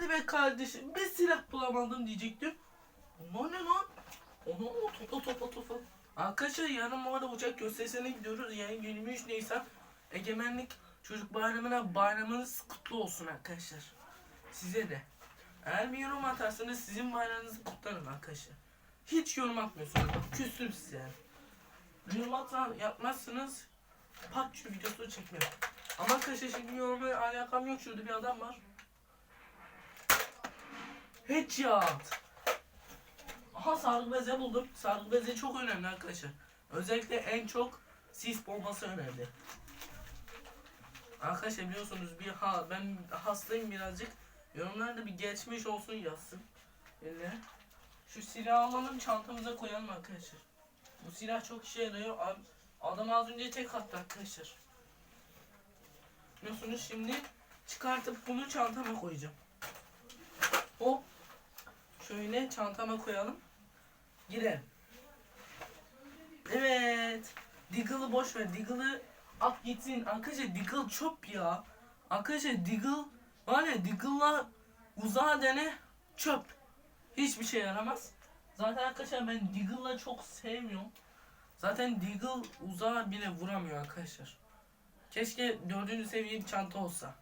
Hadi be kardeşim bir silah bulamadım diyecektim. Bunlar ne lan? Onu topla topla topla. Arkadaşlar yarın bu arada uçak gösterisine gidiyoruz. Yani 23 Nisan Egemenlik Çocuk Bayramı'na bayramınız kutlu olsun arkadaşlar. Size de. Eğer bir yorum atarsanız sizin bayramınızı kutlarım arkadaşlar. Hiç yorum atmıyorsunuz. Bak küstüm size yani. Yorum atma, yapmazsınız. PUBG videosu çekmem. Ama arkadaşlar şimdi yorumla alakam yok. Şurada bir adam var. Headshot. Aha sargı beze buldum. Sargı beze çok önemli arkadaşlar. Özellikle en çok sis bombası önemli. Arkadaşlar biliyorsunuz bir ha ben hastayım birazcık. Yorumlarda bir geçmiş olsun yazsın. Eline. Şu silahı alalım çantamıza koyalım arkadaşlar. Bu silah çok işe yarıyor. Adam az önce tek attı arkadaşlar. Biliyorsunuz şimdi çıkartıp bunu çantama koyacağım. Şöyle çantama koyalım. Girelim. Evet. Diggle'ı boş ver. Diggle'ı at gitsin. Arkadaşlar Diggle çöp ya. Arkadaşlar Diggle var ya Diggle'la uzağa dene çöp. Hiçbir şey yaramaz. Zaten arkadaşlar ben Diggle'la çok sevmiyorum. Zaten Diggle uzağa bile vuramıyor arkadaşlar. Keşke dördüncü seviye bir çanta olsa.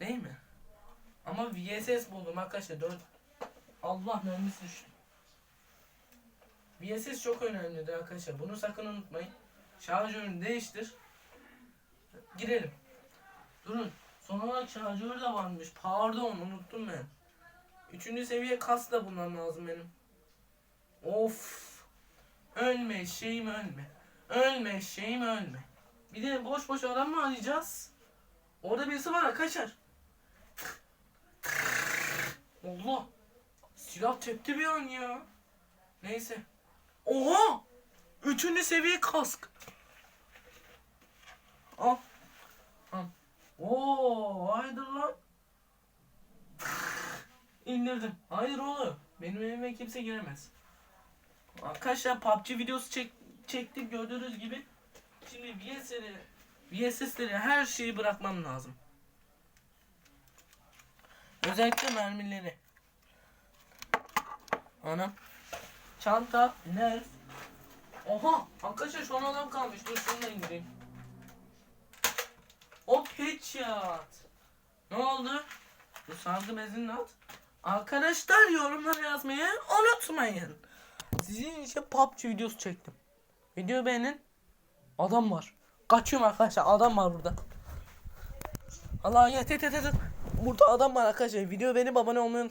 Değil mi? Ama VSS buldum arkadaşlar. Dört... Allah mermisi düştü. VSS çok önemlidir arkadaşlar. Bunu sakın unutmayın. Şarjörünü değiştir. Girelim. Durun. Son olarak şarjör de varmış. Pardon unuttum ben. Üçüncü seviye kas da bulmam lazım benim. Of. Ölme şeyim ölme. Ölme şeyim ölme. Bir de boş boş adam mı arayacağız? Orada birisi var kaçar. Allah. Silah tepti bir an ya. Neyse. Oha! Üçüncü seviye kask. Al. Al. Oo, haydi lan. İndirdim. Hayır oğlum. Benim evime kimse giremez. Arkadaşlar PUBG videosu çek, çektik gördüğünüz gibi. Şimdi VSS'leri, VSS'leri her şeyi bırakmam lazım. Özellikle mermileri. Anam. Çanta, nerf. Oha! Arkadaşlar şu an adam kalmış. Dur şunu da indireyim. Hop headshot. Ne oldu? Bu sargı bezini at. Arkadaşlar yorumlara yazmayı unutmayın. Sizin için PUBG videosu çektim. Video beğenin. Adam var. Kaçıyorum arkadaşlar. Adam var burada. Allah ya tet tet tet. Burada adam var arkadaşlar. Video beğenip abone olmayı.